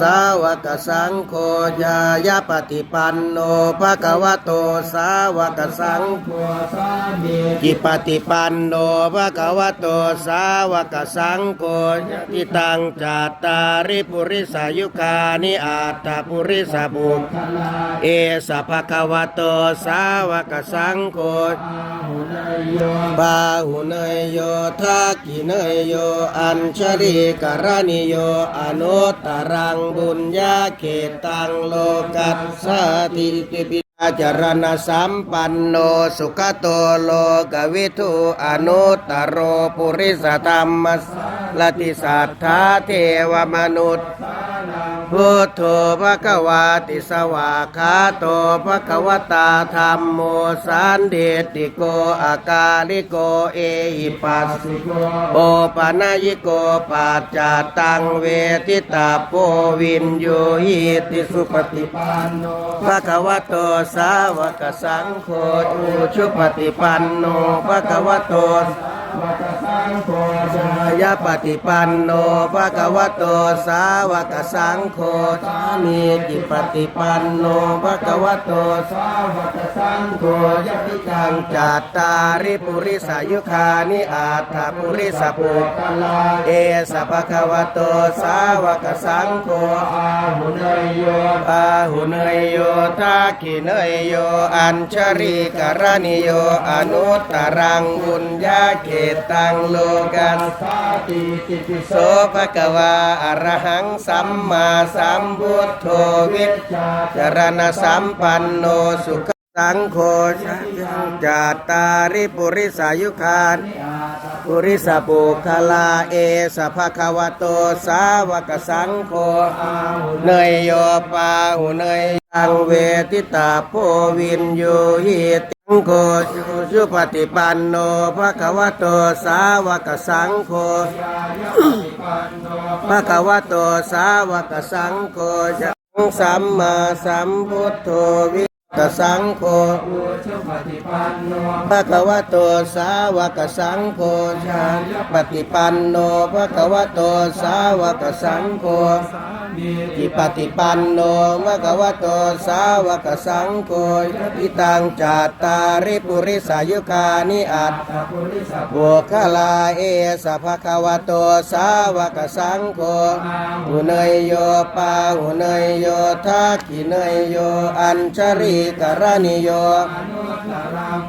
สาวกสังโฆยายาปฏิปันโนภะคะวะโตสาวกสังโฆจิปฏิปันโนภะคะวะโตสาวกสังโฆทิตังจัตตาริปุริสายุคานิอาตตปุริสบุคเอสภะคะวะโตสาวกสังโฆบาหุเนยโยทักขิเนยโย อัญชริกรณิโย อนุตรังบุญญาเขตังโลกัสสติติปิอาจารณสัมปันโนสุขโตโลกวิทุอนุตตโรปุริสธรรมสลติสัทธาเทวมนุษย์ พุทโธภะคะวาติสวาคาโตภะคะวตาธรรมโมสันเดติโกอากาลิโกเอหิปัสสิโกโอปะนายิโกปัจจตังเวทิตาโปวินโยหิติสุปฏิปันโนภะคะวะโตสาวกสังโฆอุชุปฏิปันโนภะคะวะโตสา ยาปฏิปันโนภะคะวะโตสาวกสังโฆสามีจิปฏิปันโนภะคะวะโตสาวกสังโฆยะติจังจัตตาริปุริสายุคานิอาถาปุริสปุกลาเอสะภะคะวะโตสาวกสังโฆอาหุเนยโยอาหุเนยโยทักขิเนยโยอัญชริกรณิโยอนุตตรังบุญญาเกตังโลกันสาติติปิโสภะคะวาอรหังสัมมาสัมพุทโธวิชชาจารณสัมปันโนสุขสังโฆจัตตาริปุริสายุคานปุริสปุคลาเอสภะคะวะโตสาวกสังโฆเนยโยปาหุเนยังเวทิตาโพวินโยหิตสังโฆสุปฏิปันโนภะคะวะโตสาวกสังโฆภะคะวะโตสาวกสังโฆจะสัมมาสัมพุทโธวิกสังโฆภะคะวะโตสาวกสังโฆชาปฏิปันโนภะคะวะโตสาวกสังโฆ จิปฏิปันโนภะคะวะโตสาวกสังโฆอิตังจัตตาริปุริสายุคานิอัตบุคลาเอสะภะคะวะโตสาวกสังโฆหุเนยโยปาหุเนยโยทักขิเนยโยอัญชริกรณิโย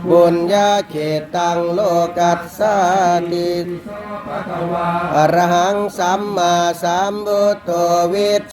บุญญาเขตังโลกัสสาติอรหังสัมมาสัมพุทโธวิช